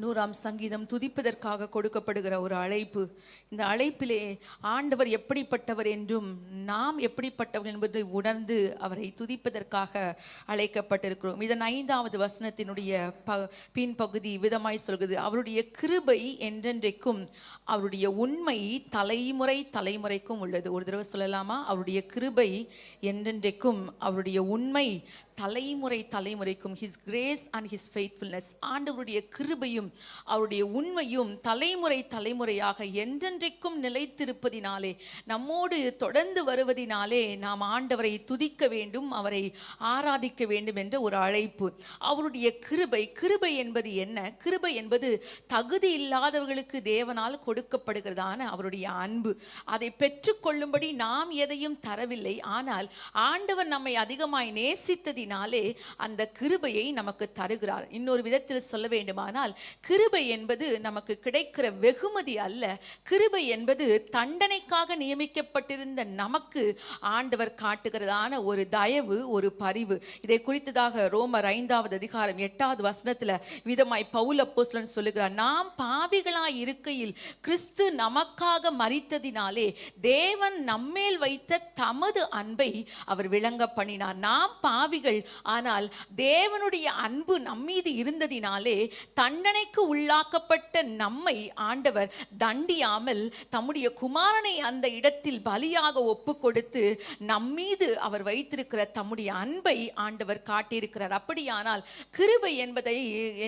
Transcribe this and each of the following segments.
நூறாம் சங்கீதம் துதிப்பதற்காக கொடுக்கப்படுகிற ஒரு அழைப்பு. இந்த அழைப்பிலே ஆண்டவர் எப்படிப்பட்டவர் என்றும் நாம் எப்படிப்பட்டவர் என்பதை உணர்ந்து அவரை துதிப்பதற்காக அழைக்கப்பட்டிருக்கிறோம். இதன் ஐந்தாவது வசனத்தினுடைய ப பின்பகுதி விதமாய் சொல்கிறது. அவருடைய கிருபை என்றென்றைக்கும் அவருடைய உண்மை தலைமுறை தலைமுறைக்கும் உள்ளது. ஒரு தடவை சொல்லலாமா? அவருடைய கிருபை என்றென்றைக்கும் அவருடைய உண்மை தலைமுறை தலைமுறைக்கும் his grace and his faithfulness ஆண்டவருடைய கிருபையும் அவருடைய உண்மையும் தலைமுறை தலைமுறையாக என்றென்றைக்கும் நிலைத்திருப்பதினாலே நம்மோடு தொடர்ந்து வருவதினாலே நாம் ஆண்டவரை துதிக்க வேண்டும் அவரை ஆராதிக்க வேண்டும் என்ற ஒரு அழைப்பு. அவருடைய கிருபை கிருபை என்பது என்ன? கிருபை என்பது தகுதி இல்லாதவர்களுக்கு தேவனால் கொடுக்கப்படுகிறதான அவருடைய அன்பு. அதை பெற்றுக்கொள்ளும்படி நாம் எதையும் தரவில்லை. ஆனால் ஆண்டவர் நம்மை அதிகமாய் நேசித்ததினாலே அந்த கிருபையை நமக்கு தருகிறார். இன்னொரு விதத்தில் சொல்ல வேண்டுமானால் கிருபை என்பது நமக்கு கிடைக்கிற வெகுமதி அல்ல. கிருபை என்பது தண்டனைக்காக நியமிக்கப்பட்டிருந்த நமக்கு ஆண்டவர் காட்டுகிறதான ஒரு தயவு ஒரு பரிவு. இதை குறித்ததாக ரோமர் ஐந்தாவது அதிகாரம் எட்டாவது வசனத்துல விதமாய் பவுல் அப்போஸ்தலன் சொல்லுகிறார் நாம் பாவிகளாய் இருக்கையில் கிறிஸ்து நமக்காக மறித்ததினாலே தேவன் நம்மேல் வைத்த தமது அன்பை அவர் விளங்க பண்ணினார் நாம் பாவிகள் ஆனால் தேவனுடைய அன்பு நம்மீது இருந்ததினாலே தண்டனை தண்டனைக்கு உள்ளாக்கப்பட்ட நம்மை ஆண்டவர் தண்டியாமல் தம்முடைய குமாரனை அந்த இடத்தில் பலியாக ஒப்பு கொடுத்து நம்மீது அவர் வைத்திருக்கிற தம்முடைய அன்பை ஆண்டவர் காட்டியிருக்கிறார். அப்படியானால் கிருபை என்பதை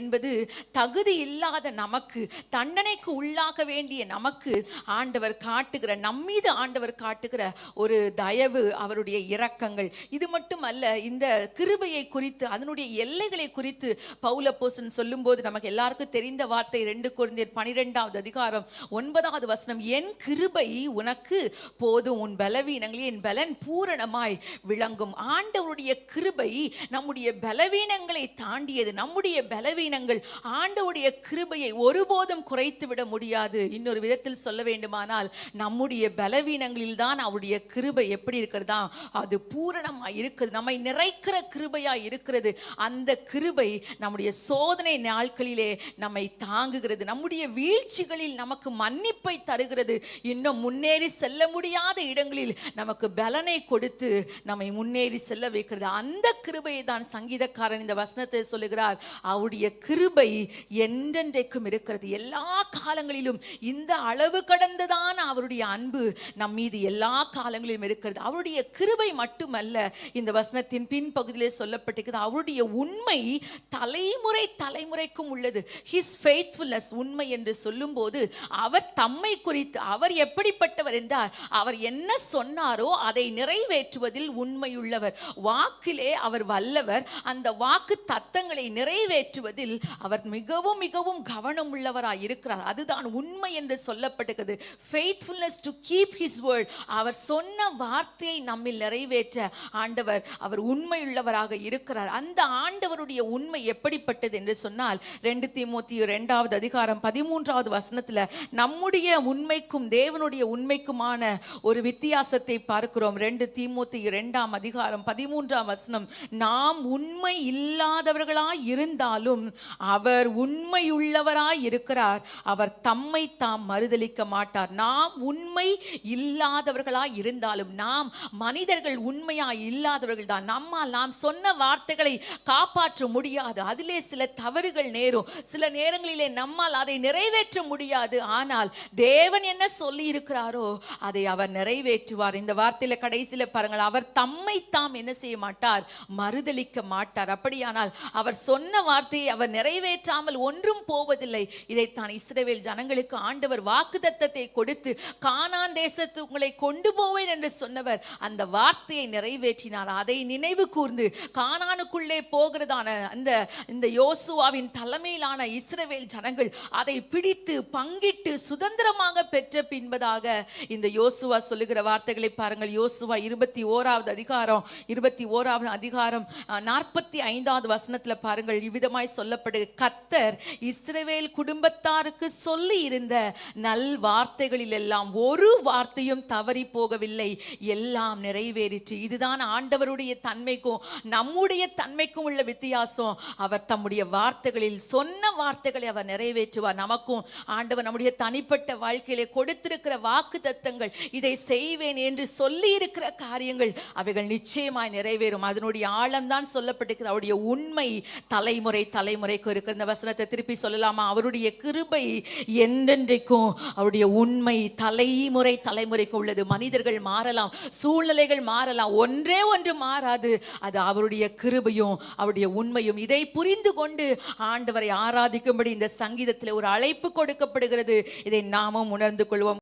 என்பது தகுதி இல்லாத நமக்கு தண்டனைக்கு உள்ளாக வேண்டிய நமக்கு ஆண்டவர் காட்டுகிற நம்மீது ஆண்டவர் காட்டுகிற ஒரு தயவு அவருடைய இரக்கங்கள். இது மட்டுமல்ல இந்த கிருபையை குறித்து அதனுடைய எல்லைகளை குறித்து பவுலப்போசன் சொல்லும்போது நமக்கு எல்லாருக்கும் தெரிந்த வார்த்தை ரெண்டு குழந்தையர் பனிரெண்டாவது அதிகாரம் ஒன்பதாவது வசனம் என் கிருபை உனக்கு போதும் உன் பலவீனங்களில் என் பலன் பூரணமாய் விளங்கும். ஆண்டவருடைய கிருபை நம்முடைய பலவீனங்களை தாண்டியது. நம்முடைய பலவீனங்கள் ஆண்டவருடைய கிருபையை ஒருபோதும் குறைத்து விட முடியாது. இன்னொரு விதத்தில் சொல்ல வேண்டுமானால் நம்முடைய பலவீனங்களில் தான் அவருடைய கிருபை எப்படி இருக்கிறதா? அது பூரணமாய் இருக்குது. நம்மை நிறைக்கிற கிருபையாக இருக்கிறது. அந்த கிருபை நம்முடைய சோதனை நாட்களிலே நம்மை தாங்குகிறது. நம்முடைய வீழ்ச்சிகளில் நமக்கு மன்னிப்பை தருகிறது. இன்னும் முன்னேறி செல்ல முடியாத இடங்களில் நமக்கு பலனை கொடுத்து நம்மை முன்னேறி செல்ல வைக்கிறது. அந்த கிருபையை தான் சங்கீதக்காரன் இந்த வசனத்தை சொல்லுகிறார். அவருடைய கிருபை என்றென்றைக்கும் இருக்கிறது. எல்லா காலங்களிலும் இந்த அளவு கடந்துதான் அவருடைய அன்பு நம் மீது எல்லா காலங்களிலும் இருக்கிறது. அவருடைய கிருபை மட்டுமல்ல இந்த வசனத்தின் பின்பகுதியிலே சொல்லப்பட்டிருக்கிறது. அவருடைய உண்மை தலைமுறை தலைமுறைக்கும் உள்ளது. ஹிஸ் ஃபெய்த்ஃபுல்னஸ் உண்மை என்று சொல்லும்போது அவர் தம்மை குறித்து அவர் எப்படிப்பட்டவர் என்றால் அவர் என்ன சொன்னாரோ அதை நிறைவேற்றுவதில் உண்மையுள்ளவர். வாக்கிலே அவர் வல்லவர். அந்த வாக்கு தத்தங்களை நிறைவேற்றுவதில் அவர் மிகவும் மிகவும் கவனம் உள்ளவராக இருக்கிறார். அதுதான் உண்மை என்று சொல்லப்பட்டுகிறது faithfulness to keep his word அவர் சொன்ன வார்த்தையை நம்மில் நிறைவேற்ற ஆண்டவர் அவர் உண்மையுள்ளவராக இருக்கிறார். அந்த ஆண்டவருடைய உண்மை எப்படிப்பட்டது என்று சொன்னால் ரெண்டு தீமோத்தியு ரெண்டாவது அதிகாரம் பதிமூன்றாவது வசனத்தில் நம்முடைய உண்மைக்கும் தேவனுடைய உண்மைக்குமான ஒரு வித்தியாசத்தை பார்க்கிறோம். ரெண்டு தீமோத்தியு ரெண்டாம் அதிகாரம் பதிமூன்றாம் வசனம் நாம் உண்மை இல்லாதவர்களாய் இருந்தாலும் அவர் உண்மையுள்ளவராய் இருக்கிறார். அவர் தம்மை தாம் மறுதளிக்க மாட்டார். நாம் உண்மை இல்லாதவர்களாய் இருந்தாலும் நாம் மனிதர்கள் உண்மையாய் இல்லாதவர்கள் தான் நம்மால் நாம் சொன்ன வார்த்தைகளை காப்பாற்ற முடியாது. அதிலே சில தவறுகள் நேரும் சில நேரங்களிலே நம்மால் அதை நிறைவேற்ற முடியாது. ஆனால் தேவன் என்ன சொல்லி இருக்கிறாரோ அதை அவர் நிறைவேற்றுவார். இந்த வார்த்தையில கடைசியில பாருங்கள் அவர் தம்மை தாம் என்ன செய்ய மாட்டார்? மறுதளிக்க மாட்டார். அப்படியானால் அவர் சொன்ன வார்த்தையை அவர் நிறைவேற்றாமல் ஒன்றும் போவதில்லை. இதைத்தான் இஸ்ரேவேல் ஜனங்களுக்கு ஆண்டவர் வாக்குத்தத்தத்தை கொடுத்து கானான் தேசத்து உங்களை கொண்டு போவேன் என்று சொன்னவர் அந்த வார்த்தையை நிறைவேற்றினார். அதை நினைவு கூர்ந்து கானானுக்குள்ளே போகிறதான அந்த இந்த யோசுவாவின் தலைமையிலான இஸ்ரவேல் ஜனங்கள் அதை பிடித்து பங்கிட்டு சுதந்திரமாக பெற்ற பின்பதாக இந்த யோசுவா சொல்லுகிற வார்த்தைகளை பாருங்கள். யோசுவா இருபத்தி ஓராவது அதிகாரம் இருபத்தி ஓராவது அதிகாரம் நாற்பத்தி ஐந்தாவது வசனத்தில் பாருங்கள். இவ்விதமாய் சொல்லப்படு கத்தர் இஸ்ரவேல் குடும்பத்தாருக்கு சொல்லி இருந்த நல் வார்த்தைகளில் எல்லாம் ஒரு வார்த்தையும் தவறி போகவில்லை. எல்லாம் நிறைவேறிற்று. இதுதான் ஆண்டவருடைய தன்மைக்கும் நம்முடைய தன்மைக்கும் உள்ள வித்தியாசம். அவர் தம்முடைய வார்த்தைகளில் சொன்ன வார்த்தைகளை அவர் நிறைவேற்றுவார். நமக்கும் ஆண்டவர் நம்முடைய தனிப்பட்ட வாழ்க்கையிலே கொடுத்திருக்கிற வாக்கு தத்தங்கள் இதை செய்வேன் என்று சொல்லி இருக்கிற காரியங்கள் அவைகள் நிச்சயமாய் நிறைவேறும். அதனுடைய ஆழம்தான் சொல்லப்பட்டிருக்கிறது. அவருடைய உண்மை தலைமுறை தலைமுறைக்கு இருக்கிற இந்த வசனத்தை திருப்பி சொல்லலாமா? அவருடைய கிருபை என்றென்றைக்கும் அவருடைய உண்மை தலைமுறை தலைமுறைக்கு உள்ளது. மனிதர்கள் மாறலாம் சூழ்நிலைகள் மாறலாம். ஒன்றே ஒன்று மாறாது. அது அவருடைய கிருபையும் அவருடைய உண்மையும். இதை புரிந்து கொண்டு ஆண்டவரை ஆராதிக்கும்படி இந்த சங்கீதத்தில் ஒரு அழைப்பு கொடுக்கப்படுகிறது. இதை நாமும் உணர்ந்து கொள்வோம்.